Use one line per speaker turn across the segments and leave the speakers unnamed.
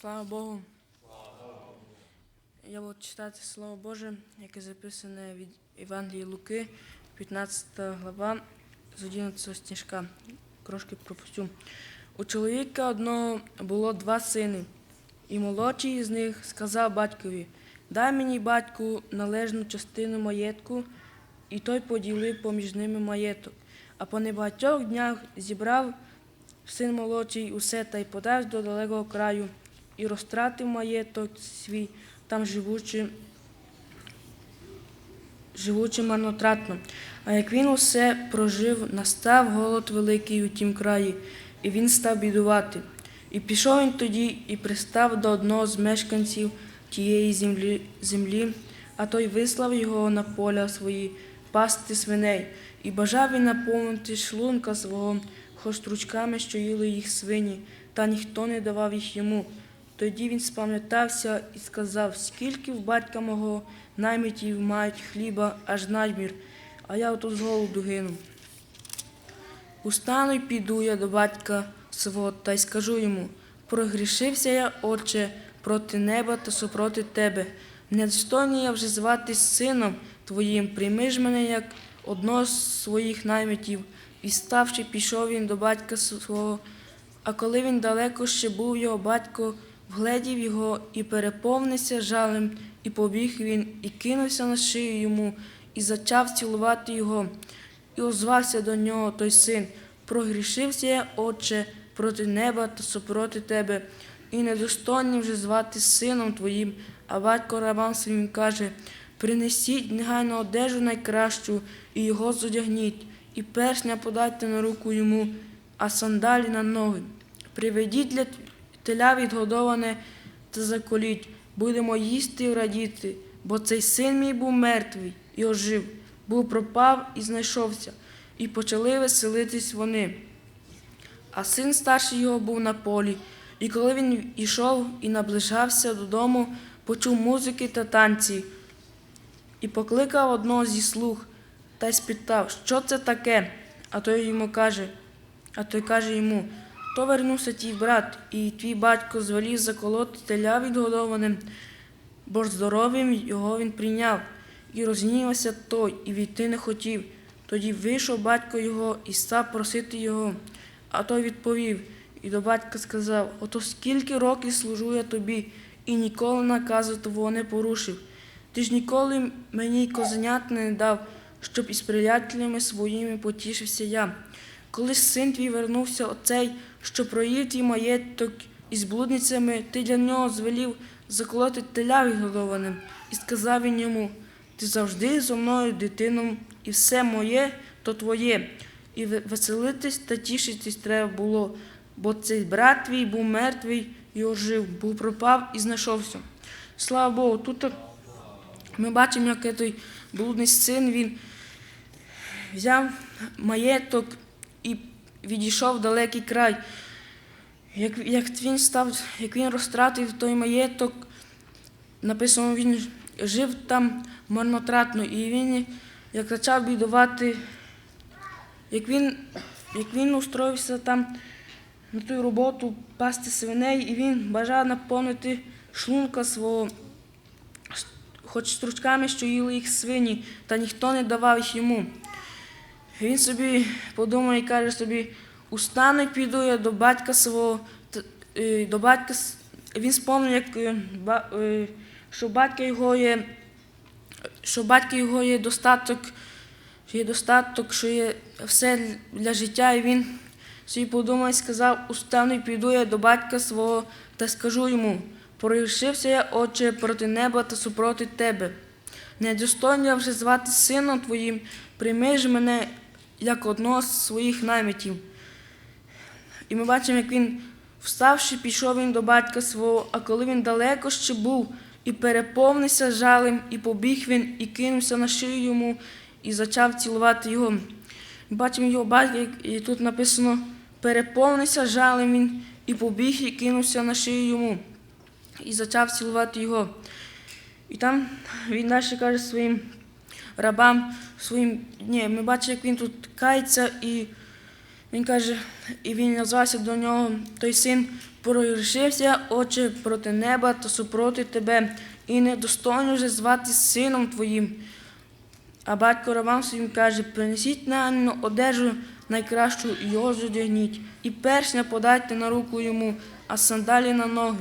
Слава Богу. Я буду читати Слово Боже, яке записане від Євангелії Луки, 15 глава з 11 стіжка. Трошки пропустю. У чоловіка одного було два сини, і молодший з них сказав батькові: Дай мені, батьку, належну частину маєтку, і той поділив поміж ними маєток. А по небагатьох днях зібрав син молодший усе та й подав до далекого краю, і розтратив маєток свій, там живучи, живучи марнотратно. А як він усе прожив, настав голод великий у тім краї, і він став бідувати. І пішов він тоді і пристав до одного з мешканців тієї землі, землі, а той вислав його на поля свої пасти свиней, і бажав він наповнити шлунка свого хоч стручками, що їли їх свині, та ніхто не давав їх йому. Тоді він спам'ятався і сказав, скільки в батька мого наймитів мають хліба аж надмір, а я отут з голоду гину. Устану й піду я до батька свого та й скажу йому: прогрішився я, отче, проти неба та супроти тебе. Недостойний я вже зватись сином твоїм, прийми ж мене як одного з своїх наймитів. І ставши, пішов він до батька свого. А коли він далеко ще був його батько, вгледів його і переповнився жалем, і побіг він, і кинувся на шию йому, і зачав цілувати його. І озвався до нього той син. Прогрішився я, отче, проти неба та супроти тебе, і недостойним вже звати сином твоїм, а батько рабам своїм каже: принесіть негайно одежу найкращу, і його зодягніть, і персня подайте на руку йому, а сандалі на ноги. Приведіть для теля відгодоване та заколіть, будемо їсти і радіти, бо цей син мій був мертвий і ожив, був пропав і знайшовся, і почали веселитись вони. А син старший його був на полі, і коли він ішов і наближався додому, почув музики та танці, і покликав одного зі слуг та й спитав, що це таке. А той йому каже, а той каже йому, то вернувся твій брат, і твій батько звелів заколоти теля відгодованим, бо ж здоровим його він прийняв, і розгнівався той, і війти не хотів. Тоді вийшов батько його і став просити його. А той відповів і до батька сказав: Ото скільки років служу я тобі, і ніколи наказу твого не порушив. Ти ж ніколи мені й козенят не дав, щоб із приятелями своїми потішився я. Коли син твій вернувся оцей, що проїв твій маєток із блудницями, ти для нього звелів заколоти теля відгодованим, і сказав він йому: Ти завжди зо мною, дитином, і все моє то твоє. І веселитись та тішитись треба було, бо цей брат твій був мертвий і ожив, був пропав і знайшовся. Слава Богу, тут ми бачимо, як той блудний син він взяв маєток і відійшов в далекий край. Як, як він став, як він розтратив той маєток, написано, він жив там марнотратно, і він як почав бідувати, як він, як він устроївся там на ту роботу пасти свиней, і він бажав наповнити шлунка свого хоч стручками, що їли їх свині, та ніхто не давав їх йому. Він собі подумав і каже собі: устану і піду я до батька свого, е, до батька. Він спомнив, як е, е, що батька його є, що батька його є достаток, що є достаток, що є все для життя, і він собі подумав і сказав, устану піду я до батька свого та скажу йому, порішився я, отче, проти неба та супроти тебе. Недостойно я вже звати сином твоїм, прийми ж мене як одного з своїх наймитів. І ми бачимо, як він, вставши, пішов він до батька свого, а коли він далеко ще був, і переповнився жалем, і побіг він, і кинувся на шию йому, і почав цілувати його. Ми бачимо його батька, і тут написано: переповнився жалем він, і побіг, і кинувся на шию йому, і почав цілувати його. І там він далі каже своїм рабам, своїм. Ні, ми бачимо, як він тут кається, і він каже, і він назвався до нього той син Прогрішився, Отче, проти неба та супроти тебе, і недостойно вже звати сином твоїм. А батько рабам своїм каже: принесіть на одежу найкращу його зодягніть, і персня подайте на руку йому, а сандалі на ноги.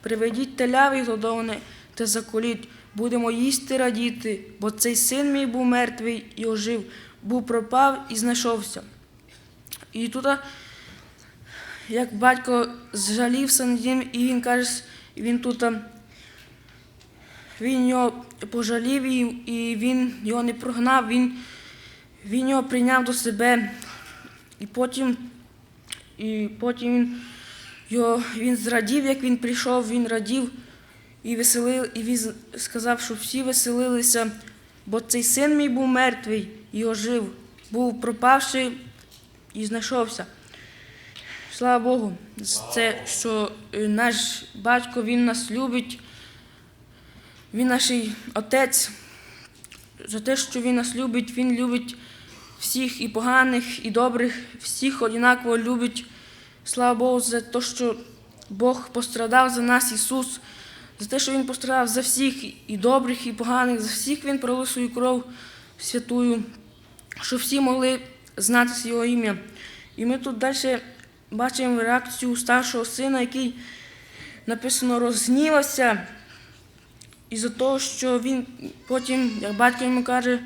Приведіть теляві годоване та заколіть, будемо їсти радіти, бо цей син мій був мертвий і ожив, був пропав і знайшовся. І тут, як батько зжалівся над ним, і він каже, він тут. Він його пожалів і, і він його не прогнав, він, він його прийняв до себе. І потім, і потім він, його, він зрадів, як він прийшов, він радів і веселив, і він сказав, що всі веселилися, бо цей син мій був мертвий і ожив, був пропавший і знайшовся. Слава Богу, це, що е, наш батько він нас любить. Він наш отець, за те, що він нас любить, він любить всіх і поганих, і добрих, всіх однаково любить. Слава Богу, за те, що Бог пострадав за нас, Ісус, за те, що Він пострадав за всіх, і добрих, і поганих, за всіх Він пролив свою кров святую, щоб всі могли знати Його ім'я. І ми тут далі бачимо реакцію старшого сина, який написано розгнівався. І за того, що він потім, як батько йому каже,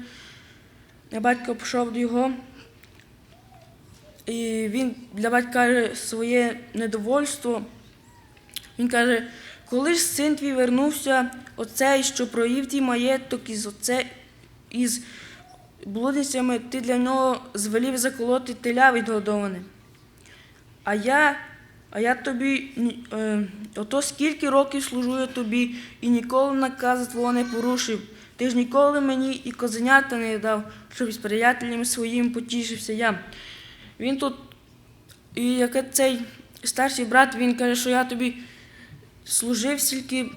як батько пішов до його, і він для батька каже своє недовольство. Він каже, коли ж син твій вернувся, оцей, що проїв твій маєток із оце, із блудницями, ти для нього звелів заколоти теля відгодоване. А я а я тобі, е, ото скільки років служу я тобі, і ніколи наказу твого не порушив. Ти ж ніколи мені і козенята не дав, щоб із приятелями своїм потішився я. Він тут, і як цей старший брат, він каже, що я тобі служив стільки,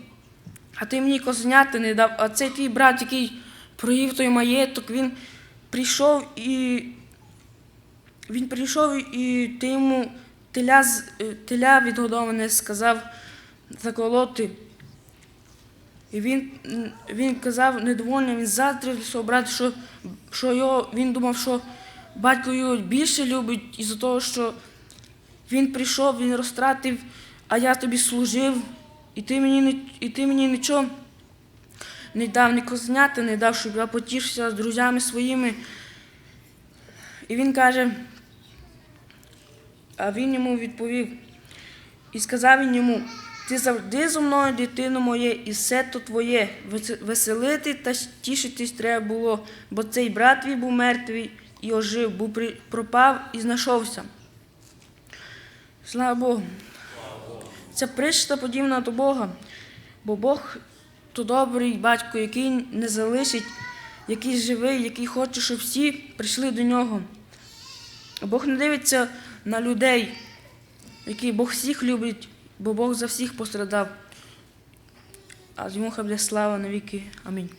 а ти мені козенята не дав. А цей твій брат, який проїв той маєток, він прийшов і він прийшов і ти йому теля, е, теля відгодоване сказав заколоти. І він, він казав недовольний, він заздрив свого брата, що, що його, він думав, що батько його більше любить із-за того, що він прийшов, він розтратив, а я тобі служив, і ти мені, і ти мені нічого не дав, ні козенята не дав, щоб я потішився з друзями своїми. І він каже, а він йому відповів і сказав він йому: Ти завжди зо мною, дитино моє, і все то твоє. Веселити та тішитись треба було, бо цей брат твій був мертвий і ожив, був пропав і знайшовся. Слава Богу. Ця причта подібна до Бога, бо Бог то добрий батько, який не залишить, який живий, який хоче, щоб всі прийшли до нього. Бог не дивиться на людей, які Бог всіх любить, бо Бог за всіх пострадав. А йому хай буде слава навіки. Амінь.